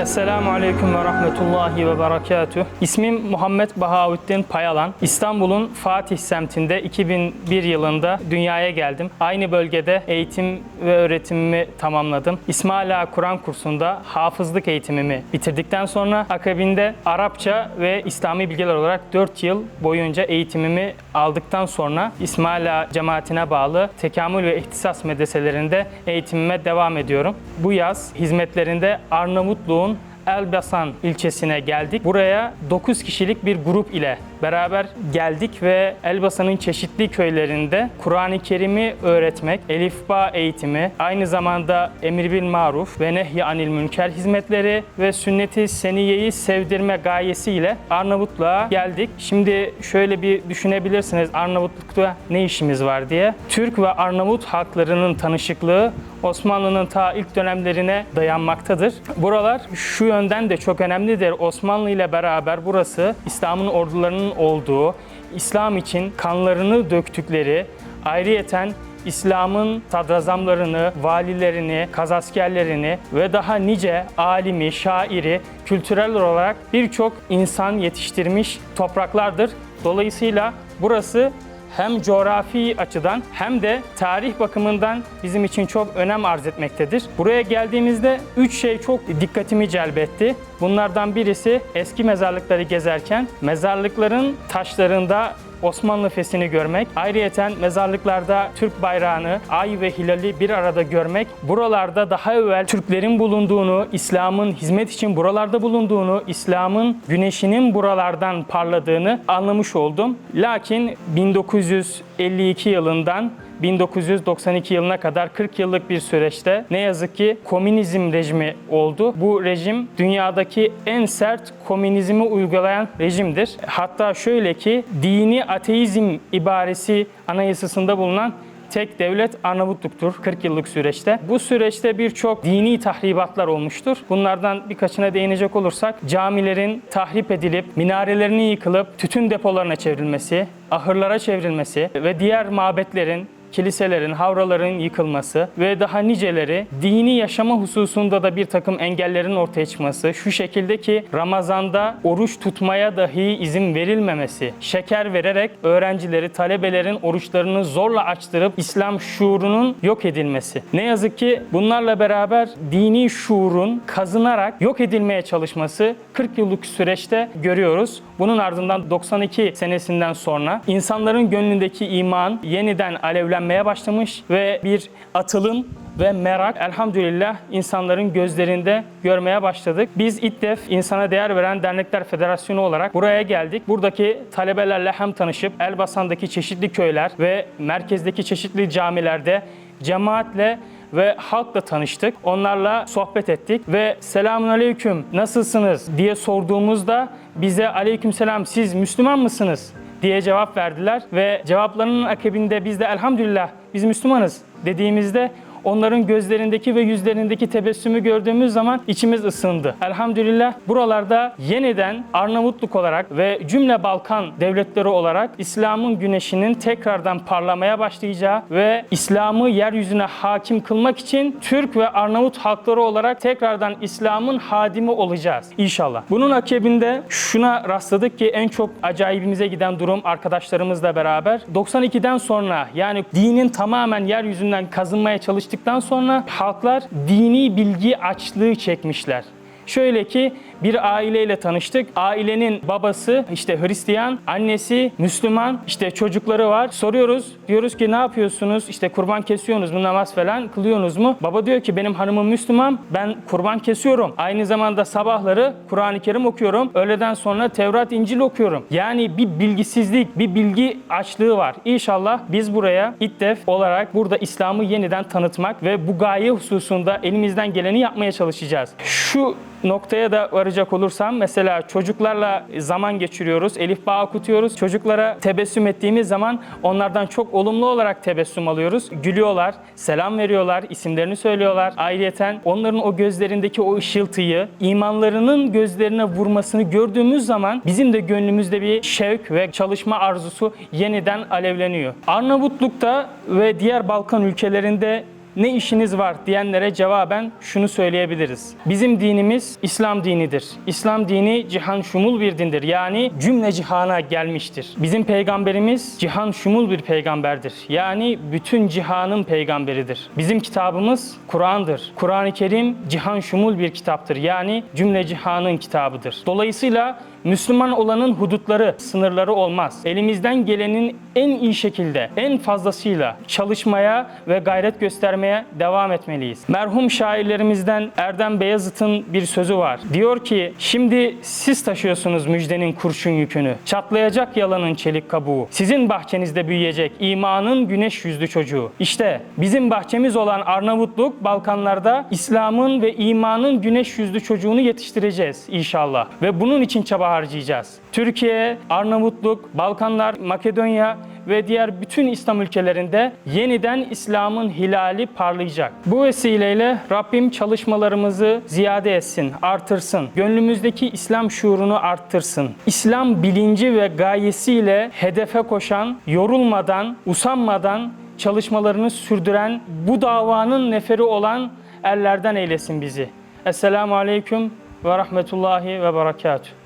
Esselamu Aleyküm ve Rahmetullahi ve Berekatuh. İsmim Muhammed Bahaüddin Payalan. İstanbul'un Fatih semtinde 2001 yılında dünyaya geldim. Aynı bölgede eğitim ve öğretimimi tamamladım. İsmaila Kur'an kursunda hafızlık eğitimimi bitirdikten sonra akabinde Arapça ve İslami bilgiler olarak 4 yıl boyunca eğitimimi aldıktan sonra İsmaila cemaatine bağlı tekamül ve ihtisas medreselerinde eğitimime devam ediyorum. Bu yaz hizmetlerinde Arnavutluğun Elbasan ilçesine geldik. Buraya 9 kişilik bir grup ile beraber geldik ve Elbasan'ın çeşitli köylerinde Kur'an-ı Kerim'i öğretmek, elifba eğitimi, aynı zamanda emir bil maruf ve nehy anil münker hizmetleri ve sünnet-i seniyeyi sevdirme gayesiyle Arnavutluğa geldik. Şimdi şöyle bir düşünebilirsiniz Arnavutluk'ta ne işimiz var diye. Türk ve Arnavut halklarının tanışıklığı Osmanlı'nın ta ilk dönemlerine dayanmaktadır. Buralar şu yönden de çok önemlidir. Osmanlı ile beraber burası İslam'ın ordularının olduğu, İslam için kanlarını döktükleri, ayrıyeten İslam'ın sadrazamlarını, valilerini, kazaskerlerini ve daha nice alimi, şairi, kültürel olarak birçok insan yetiştirmiş topraklardır. Dolayısıyla burası hem coğrafi açıdan hem de tarih bakımından bizim için çok önem arz etmektedir. Buraya geldiğimizde üç şey çok dikkatimi celbetti. Bunlardan birisi eski mezarlıkları gezerken mezarlıkların taşlarında Osmanlı fesini görmek, ayrıyeten mezarlıklarda Türk bayrağını, ay ve hilali bir arada görmek, buralarda daha evvel Türklerin bulunduğunu, İslam'ın hizmet için buralarda bulunduğunu, İslam'ın güneşinin buralardan parladığını anlamış oldum. Lakin 1952 yılından 1992 yılına kadar 40 yıllık bir süreçte ne yazık ki komünizm rejimi oldu. Bu rejim dünyadaki en sert komünizmi uygulayan rejimdir. Hatta şöyle ki dini ateizm ibaresi anayasasında bulunan tek devlet Arnavutluk'tur 40 yıllık süreçte. Bu süreçte birçok dini tahribatlar olmuştur. Bunlardan birkaçına değinecek olursak camilerin tahrip edilip minarelerinin yıkılıp tütün depolarına çevrilmesi, ahırlara çevrilmesi ve diğer mabetlerin kiliselerin, havraların yıkılması ve daha niceleri dini yaşama hususunda da bir takım engellerin ortaya çıkması, şu şekilde ki Ramazan'da oruç tutmaya dahi izin verilmemesi, şeker vererek öğrencileri, talebelerin oruçlarını zorla açtırıp İslam şuurunun yok edilmesi. Ne yazık ki bunlarla beraber dini şuurun kazınarak yok edilmeye çalışması 40 yıllık süreçte görüyoruz. Bunun ardından 92 senesinden sonra insanların gönlündeki iman yeniden alevlenmeye başlamış ve bir atılım ve merak elhamdülillah insanların gözlerinde görmeye başladık. Biz İTDEF İnsana Değer Veren Dernekler Federasyonu olarak buraya geldik. Buradaki talebelerle hem tanışıp Elbasan'daki çeşitli köyler ve merkezdeki çeşitli camilerde cemaatle ve halkla tanıştık. Onlarla sohbet ettik ve selamun aleyküm nasılsınız diye sorduğumuzda bize aleyküm selam siz Müslüman mısınız diye cevap verdiler ve cevaplarının akabinde biz de elhamdülillah biz Müslümanız dediğimizde onların gözlerindeki ve yüzlerindeki tebessümü gördüğümüz zaman içimiz ısındı. Elhamdülillah buralarda yeniden Arnavutluk olarak ve cümle Balkan devletleri olarak İslam'ın güneşinin tekrardan parlamaya başlayacağı ve İslam'ı yeryüzüne hakim kılmak için Türk ve Arnavut halkları olarak tekrardan İslam'ın hadimi olacağız inşallah. Bunun akabinde şuna rastladık ki en çok acayibimize giden durum arkadaşlarımızla beraber 92'den sonra yani dinin tamamen yeryüzünden kazınmaya çalıştıktan sonra halklar dini bilgi açlığı çekmişler. Şöyle ki bir aileyle tanıştık. Ailenin babası işte Hristiyan, annesi Müslüman, işte çocukları var. Soruyoruz, diyoruz ki ne yapıyorsunuz? İşte kurban kesiyorsunuz mu, namaz falan kılıyorsunuz mu? Baba diyor ki benim hanımım Müslüman, ben kurban kesiyorum. Aynı zamanda sabahları Kur'an-ı Kerim okuyorum. Öğleden sonra Tevrat, İncil okuyorum. Yani bir bilgisizlik, bir bilgi açlığı var. İnşallah biz buraya İTDEF olarak burada İslam'ı yeniden tanıtmak ve bu gaye hususunda elimizden geleni yapmaya çalışacağız. Şu noktaya da varacak olursam mesela çocuklarla zaman geçiriyoruz, elif bağ okutuyoruz. Çocuklara tebessüm ettiğimiz zaman onlardan çok olumlu olarak tebessüm alıyoruz. Gülüyorlar, selam veriyorlar, isimlerini söylüyorlar. Ayrıyeten onların o gözlerindeki o ışıltıyı, imanlarının gözlerine vurmasını gördüğümüz zaman bizim de gönlümüzde bir şevk ve çalışma arzusu yeniden alevleniyor. Arnavutluk'ta ve diğer Balkan ülkelerinde ne işiniz var diyenlere cevaben şunu söyleyebiliriz. Bizim dinimiz İslam dinidir. İslam dini cihan şumul bir dindir. Yani cümle cihana gelmiştir. Bizim peygamberimiz cihan şumul bir peygamberdir. Yani bütün cihanın peygamberidir. Bizim kitabımız Kur'an'dır. Kur'an-ı Kerim cihan şumul bir kitaptır. Yani cümle cihanın kitabıdır. Dolayısıyla Müslüman olanın hudutları, sınırları olmaz. Elimizden gelenin en iyi şekilde, en fazlasıyla çalışmaya ve gayret göstermeye devam etmeliyiz. Merhum şairlerimizden Erdem Beyazıt'ın bir sözü var. Diyor ki, şimdi siz taşıyorsunuz müjdenin kurşun yükünü. Çatlayacak yalanın çelik kabuğu. Sizin bahçenizde büyüyecek imanın güneş yüzlü çocuğu. İşte bizim bahçemiz olan Arnavutluk, Balkanlarda İslam'ın ve imanın güneş yüzlü çocuğunu yetiştireceğiz inşallah. Ve bunun için çaba harcayacağız. Türkiye, Arnavutluk, Balkanlar, Makedonya ve diğer bütün İslam ülkelerinde yeniden İslam'ın hilali parlayacak. Bu vesileyle Rabbim çalışmalarımızı ziyade etsin, artırsın. Gönlümüzdeki İslam şuurunu arttırsın. İslam bilinci ve gayesiyle hedefe koşan, yorulmadan, usanmadan çalışmalarını sürdüren, bu davanın neferi olan erlerden eylesin bizi. Esselamu Aleyküm ve Rahmetullahi ve Berekatuhu.